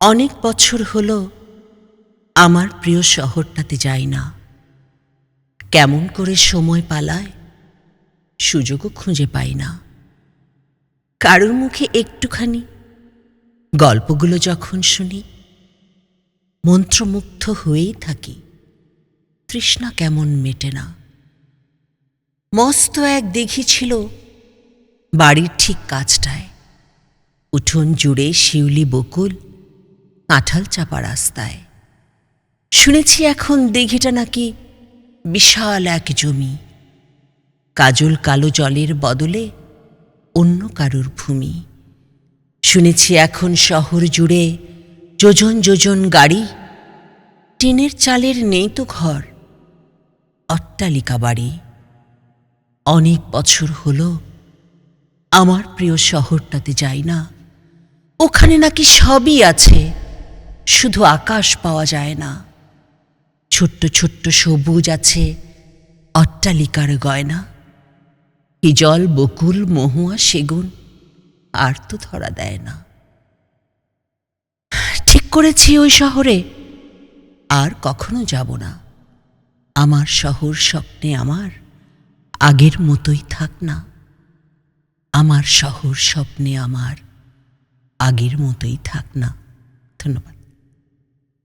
অনেক বছর হলো আমার প্রিয় শহরটাতে যাই না। কেমন করে সময় পালায়, সুযোগও খুঁজে পাই না। কারোর মুখে একটুখানি গল্পগুলো যখন শুনি, মন্ত্রমুগ্ধ হয়েই থাকি, তৃষ্ণা কেমন মেটে না। মস্ত এক দিঘি ছিল বাড়ির ঠিক কাজটায়, উঠোন জুড়ে শিউলি বকুল কাঁঠাল চাপা রাস্তায়। শুনেছি এখন দিঘিটা নাকি বিশাল এক জমি। কাজল কালো জলের বদলে অন্য কারুর ভূমি। শুনেছি এখন শহর জুড়ে যোজন যোজন গাড়ি, টিনের চালের নেই তো ঘর, অট্টালিকা বাড়ি। অনেক বছর হলো আমার প্রিয় শহরটাতে যাই না। ওখানে নাকি সবই আছে। শুধু আকাশ পাওয়া যায় না। ছোট্ট ছোট্ট সবুজ আছে অট্টালিকার গয়না। হিজল বকুল, মহুয়া, সেগুন, আর তো ধরা দেয় না। ঠিক করেছি ওই শহরে। আর কখনো যাব না। আমার শহর স্বপ্নে আমার, আগের মতোই থাক না। আমার শহর স্বপ্নে আমার, আগের মতোই থাক না। ধন্যবাদ।